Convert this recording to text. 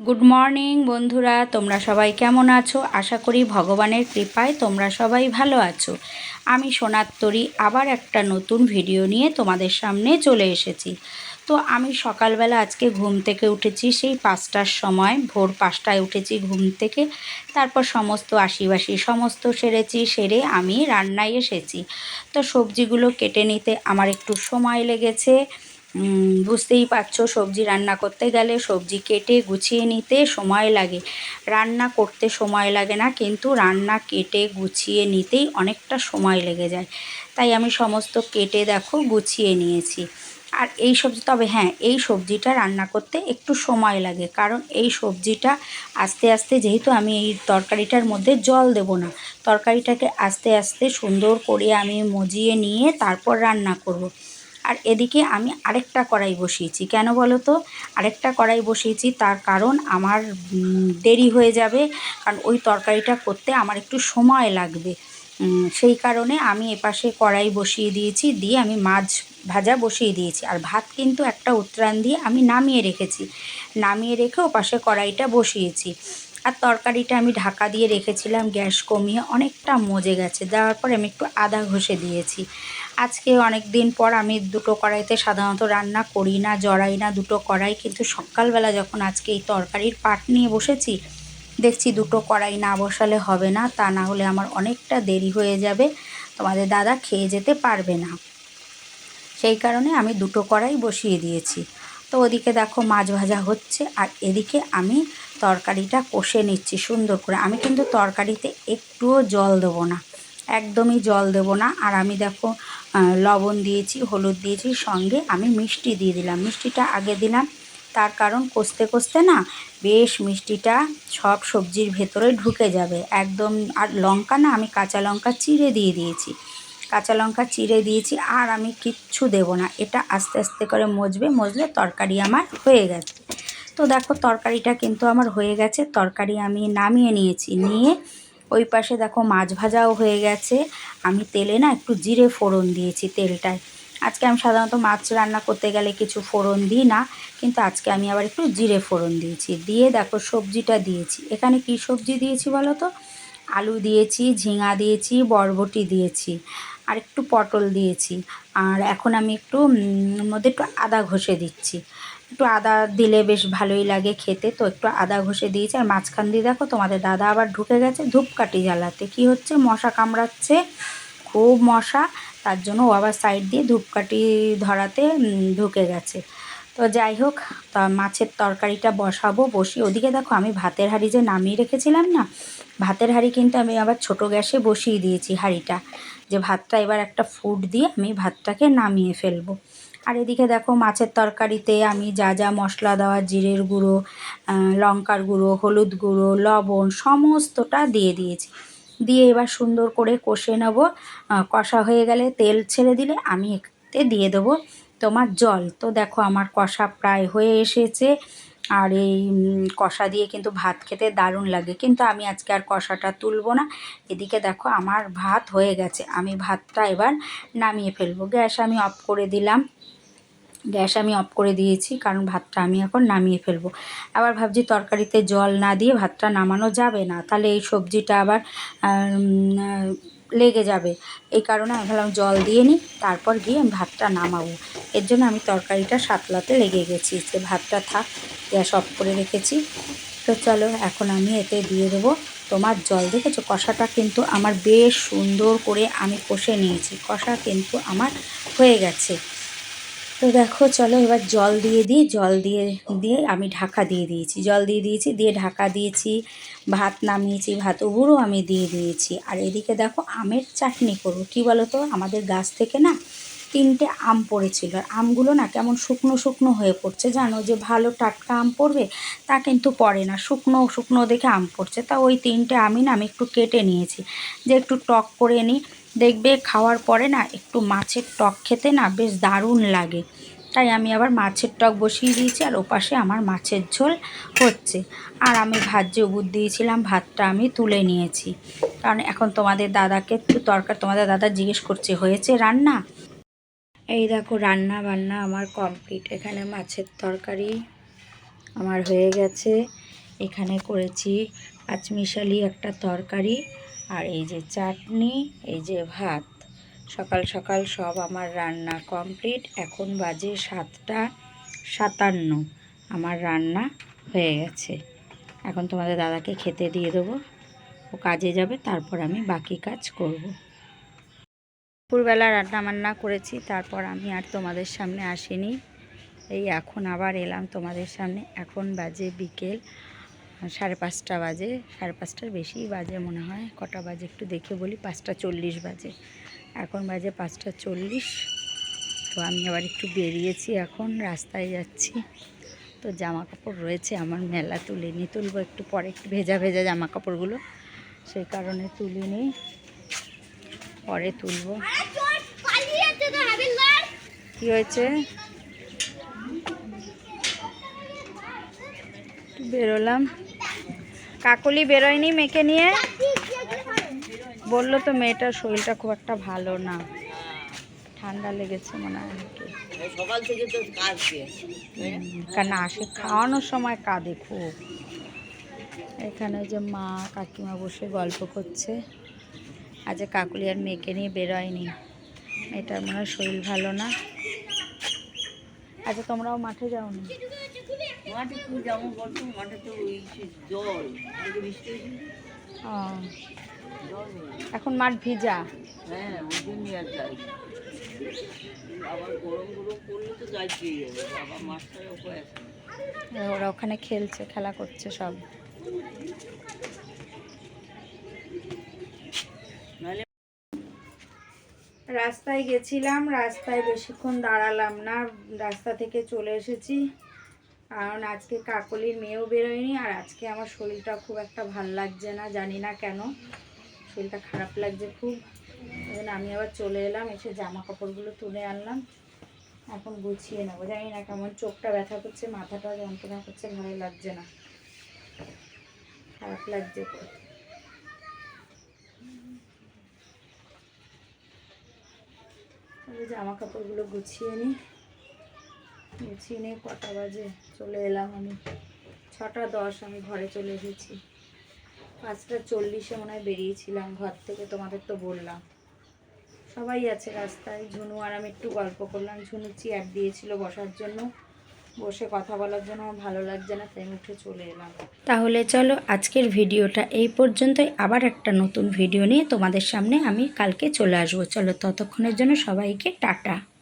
Good morning বন্ধুরা। তোমরা সবাই কেমন আছো? আশা করি ভগবানের কৃপায় তোমরা সবাই ভালো আছো। আমি সোনার তরি আবার একটা নতুন ভিডিও নিয়ে তোমাদের সামনে চলে এসেছি। তো আমি সকালবেলা আজকে ঘুম থেকে উঠেছি, সেই পাঁচটার সময়, ভোর পাঁচটায় উঠেছি ঘুম থেকে। তারপর সমস্ত আশিবাসি সমস্ত সেরেছি, সেরে আমি রান্নায় এসেছি। তো সবজিগুলো কেটে নিতে আমার একটু সময় লেগেছে। বুঝতেই পারছ, সবজি রান্না করতে গেলে সবজি কেটে গুছিয়ে নিতে সময় লাগে। রান্না করতে সময় লাগে না, কিন্তু রান্না কেটে গুছিয়ে নিতেই অনেকটা সময় লেগে যায়। তাই আমি সমস্ত কেটে দেখো, গুছিয়ে নিয়েছি। আর এই সবজি, তবে হ্যাঁ এই সবজিটা রান্না করতে একটু সময় লাগে, কারণ এই সবজিটা আস্তে আস্তে যেহেতু আমি এই তরকারিটার মধ্যে জল দেব না, তরকারিটাকে আস্তে আস্তে সুন্দর করে আমি মজিয়ে নিয়ে তারপর রান্না করব। আর এদিকে আমি আরেকটা কড়াই বসিয়েছি। কেন বলো তো আরেকটা কড়াই বসিয়েছি, তার কারণ আমার দেরি হয়ে যাবে, কারণ ওই তরকারিটা করতে আমার একটু সময় লাগবে। সেই কারণে আমি এপাশে কড়াই বসিয়ে দিয়েছি, দিয়ে আমি মাছ ভাজা বসিয়ে দিয়েছি। আর ভাত কিন্তু একটা উত্তরাণ দিয়ে আমি নামিয়ে রেখেছি। নামিয়ে রেখে ওপাশে কড়াইটা বসিয়েছি। আর তরকারিটা আমি ঢাকা দিয়ে রেখেছিলাম, গ্যাস কমিয়ে অনেকটা মজে গেছে। দেওয়ার পর আমি একটু আদা ঘষে দিয়েছি। আজকে অনেক দিন পর আমি দুটো কড়াইতে সাধারণত রান্না করি না, জড়াই না, দুটো কড়াই। কিন্তু সকালবেলা যখন আজকে এই তরকারির পাট নিয়ে বসেছি, দেখছি দুটো কড়াই না বসালে হবে না, তা না হলে আমার অনেকটা দেরি হয়ে যাবে, তোমাদের দাদা খেয়ে যেতে পারবে না। সেই কারণে আমি দুটো কড়াই বসিয়ে দিয়েছি। তো ওদিকে দেখো মাছ ভাজা হচ্ছে, আর এদিকে আমি তরকারিটা কষে নিচ্ছি সুন্দর করে। আমি কিন্তু তরকারিতে একটুও জল দেবো না। একদমই জল দেবো না। আর আমি দেখো লবণ দিয়েছি, হলুদ দিয়েছি, সঙ্গে আমি মিষ্টি দিয়ে দিলাম। মিষ্টিটা আগে দিলাম, তার কারণ কষতে কষতে না বেশ মিষ্টিটা সব সবজির ভেতরে ঢুকে যাবে। একদম, আর লঙ্কা না আমি কাঁচা লঙ্কা চিড়ে দিয়ে দিয়েছি। কাঁচা লঙ্কা চিড়ে দিয়েছি, আর আমি কিচ্ছু দেব না। এটা আস্তে আস্তে করে মজবে, মজলে তরকারি আমার হয়ে গেছে। তো দেখো, তরকারিটা কিন্তু আমার হয়ে গেছে। তরকারি আমি নামিয়ে নিয়েছি, নিয়ে ওই পাশে দেখো মাছ ভাজাও হয়ে গেছে। আমি তেলে না একটু জিরে ফোড়ন দিয়েছি তেলটায়। আজকে আমি সাধারণত মাছ রান্না করতে গেলে কিছু ফোড়ন দিই না, কিন্তু আজকে আমি আবার একটু জিরে ফোড়ন দিয়েছি। দিয়ে দেখো সবজিটা দিয়েছি। এখানে কি সবজি দিয়েছি বলো তো? আলু দিয়েছি, ঝিঙা দিয়েছি, বরবটি দিয়েছি, আর একটু পটল দিয়েছি। আর এখন আমি একটু মধ্যে একটু আদা ঘষে দিচ্ছি। একটু আদা দিলে বেশ ভালোই লাগে খেতে। তো একটু আদা ঘষে দিয়েছি। আর মাঝখান দিয়ে দেখো তোমাদের দাদা আবার ঢুকে গেছে ধূপকাঠি জ্বালাতে। কি হচ্ছে? মশা কামড়াচ্ছে, খুব মশা। তার জন্য ও আবার সাইড দিয়ে ধূপকাঠি ধরাতে ঢুকে গেছে। তো যাই হোক, তা মাছের তরকারিটা বসাবো, বসিয়ে। ওদিকে দেখো আমি ভাতের হাঁড়ি যে নামিয়ে রেখেছিলাম না, ভাতের হাঁড়ি কিন্তু আমি আবার ছোট গ্যাসে বসিয়ে দিয়েছি হাঁড়িটা। যে ভাতটা এবার একটা ফুট দিয়ে আমি ভাতটাকে নামিয়ে ফেলব। আর এদিকে দেখো মাছের তরকারিতে আমি যা যা মশলা দেওয়া, জিরের গুঁড়ো লঙ্কার গুঁড়ো, হলুদ গুঁড়ো, লবণ সমস্তটা দিয়ে দিয়েছি। দিয়ে এবার সুন্দর করে কষে নেব। কষা হয়ে গেলে তেল ছেড়ে দিলে আমি এতে দিয়ে দেবো তোমার জল। তো দেখো আমার কষা প্রায় হয়ে এসেছে। আর এই কষা দিয়ে কিন্তু ভাত খেতে দারুণ লাগে। কিন্তু আমি আজকে আর কষাটা তুলবো না। এদিকে দেখো আমার ভাত হয়ে গেছে। আমি ভাতটা এবার নামিয়ে ফেলব। গ্যাস আমি অফ করে দিলাম। গ্যাস আমি অফ করে দিয়েছি, কারণ ভাতটা আমি এখন নামিয়ে ফেলব। আবার ভাবছি তরকারিতে জল না দিয়ে ভাতটা নামানো যাবে না, তাহলে এই সবজিটা আবার লেগে যাবে। এই কারণে আমি ভাবলাম জল দিয়ে নিই, তারপর গিয়ে আমি ভাতটা নামাবো। এর জন্য আমি তরকারিটা সাতলাতে লেগে গেছি, যে ভাতটা থাক, গ্যাস অফ করে রেখেছি। তো চলো, এখন আমি এতে দিয়ে দেবো। তোমার জল দেখেছ? কষাটা কিন্তু আমার বেশ সুন্দর করে আমি কষে নিয়েছি। কষা কিন্তু আমার হয়ে গেছে। তো দেখো, চলো এবার জল দিয়ে দিই। জল দিয়ে দিয়ে আমি ঢাকা দিয়ে দিয়েছি। জল দিয়ে দিয়েছি, দিয়ে ঢাকা দিয়েছি। ভাত নামিয়েছি, ভাত উবুরও আমি দিয়ে দিয়েছি। আর এদিকে দেখো, আমের চাটনি করব। কী বলো তো আমাদের গাছ থেকে না তিনটে আম পড়েছিল। আর আমগুলো না কেমন শুকনো শুকনো হয়ে পড়ছে জানো? যে ভালো টাটকা আম পড়বে, তা কিন্তু পড়ে না। শুকনো শুকনো দেখে আম পড়ছে। তা ওই তিনটে আমি না আমি একটু কেটে নিয়েছি। যে একটু টক করে নিই। দেখবে খাওয়ার পরে না একটু মাছের টক খেতে না বেশ দারুণ লাগে। তাই আমি আবার মাছের টক বসিয়ে দিয়েছি আর ওপাশে আমার মাছের ঝোল হচ্ছে। আর আমি ভাত যে উবুর দিয়েছিলাম, ভাতটা আমি তুলে নিয়েছি। কারণ এখন তোমাদের দাদাকে একটু তরকার, তোমাদের দাদা জিজ্ঞেস করছে, হয়েছে রান্না? এই দেখো রান্না বান্না আমার কমপ্লিট। এখানে মাছের তরকারি আমার হয়ে গেছে। এখানে করেছি পাঁচমিশালি একটা তরকারি। আর এই যে চাটনি, এই যে ভাত। সকাল সকাল সব আমার রান্না কমপ্লিট। এখন বাজে সাতটা সাতান্ন। আমার রান্না হয়ে গেছে। এখন তোমাদের দাদাকে খেতে দিয়ে দেবো। ও কাজে যাবে, তারপর আমি বাকি কাজ করব। দুপুরবেলা রান্না বান্না করেছি, তারপর আমি আর তোমাদের সামনে আসিনি। এই এখন আবার এলাম তোমাদের সামনে। এখন বাজে বিকেল। সাড়ে পাঁচটা বাজে, সাড়ে পাঁচটার বেশি বাজে মনে হয়। কটা বাজে একটু দেখে বলি, পাঁচটা চল্লিশ বাজে। এখন বাজে পাঁচটা চল্লিশ। তো আমি আবার একটু বেরিয়েছি এখন, রাস্তায় যাচ্ছি। তো জামা কাপড় রয়েছে, আমার মেলা তুলে নিয়ে তুলবো একটু পরে, একটু ভেজা ভেজা জামা কাপড়গুলো সেই কারণে তুলে নিই, পরে তুলবো। কি হয়েছে? বেরোলাম। কাকলি বেরোয়নি মেয়েকে নিয়ে? বলল তো মেয়েটার শরীরটা খুব একটা ভালো না। ঠান্ডা লেগেছে মনে হয় নাকি? সকাল থেকে তো কাজকে কেন আসে খাওয়ানোর সময় কাঁদে খুব। এখানে যে মা কাকিমা বসে গল্প করছে। আজ কাকুলি আর মেয়েকে নিয়ে বেরোয়নি। মেয়েটার মনে হয় শরীর ভালো না। আচ্ছা তোমরাও মাঠে যাওনি? মাঠে তুই যেমন করছ মাঠে তো ওই জল বৃষ্টি। এখন মাঠ ভিজা। হ্যাঁ ওই জন্যই আর যাই। আবার গরম গরম করলে তো যাই পেয়ে যাবে আবার মাছটার উপায় আছে ওরা ওখানে খেলছে খেলা করছে সব। রাস্তায় গেছিলাম রাস্তায় বেশিক্ষণ দাঁড়ালাম না রাস্তা থেকে চলে এসেছি। কারণ আজকে কাকলির মেয়েও বেরোয়নি আর আজকে আমার শরীরটা খুব একটা ভালো লাগছে না, জানি না কেন। শরীরটা খারাপ লাগছে খুব। জন্য আমি আবার চলে এলাম, এসে জামা কাপড়গুলো তুলে আনলাম। এখন গুছিয়ে নেব। জানি না কেমন চোখটা ব্যথা করছে, মাথাটা যন্ত্রণা করছে ভালো লাগছে না। খারাপ লাগছে জামা কাপড়গুলো গুছিয়ে নিই। নিয়ে কটা বাজে? চলে এলাম আমি। ছটা দশ আমি ঘরে চলে এসেছি। পাঁচটা চল্লিশে মনে হয় বেরিয়েছিলাম ঘর থেকে, তোমাদের তো বললাম। সবাই আছে রাস্তায়, ঝুনু আর আমি একটু গল্প করলাম। ঝুনু চেয়ার দিয়েছিল বসার জন্য। বসে কথা বলার জন্য আমার ভালো লাগছে না, তাই উঠে চলে এলাম। তাহলে চলো, আজকের ভিডিওটা এই পর্যন্তই। আবার একটা নতুন ভিডিও নিয়ে তোমাদের সামনে আমি কালকে চলে আসব। চলো, ততক্ষণের জন্য সবাইকে টাটা।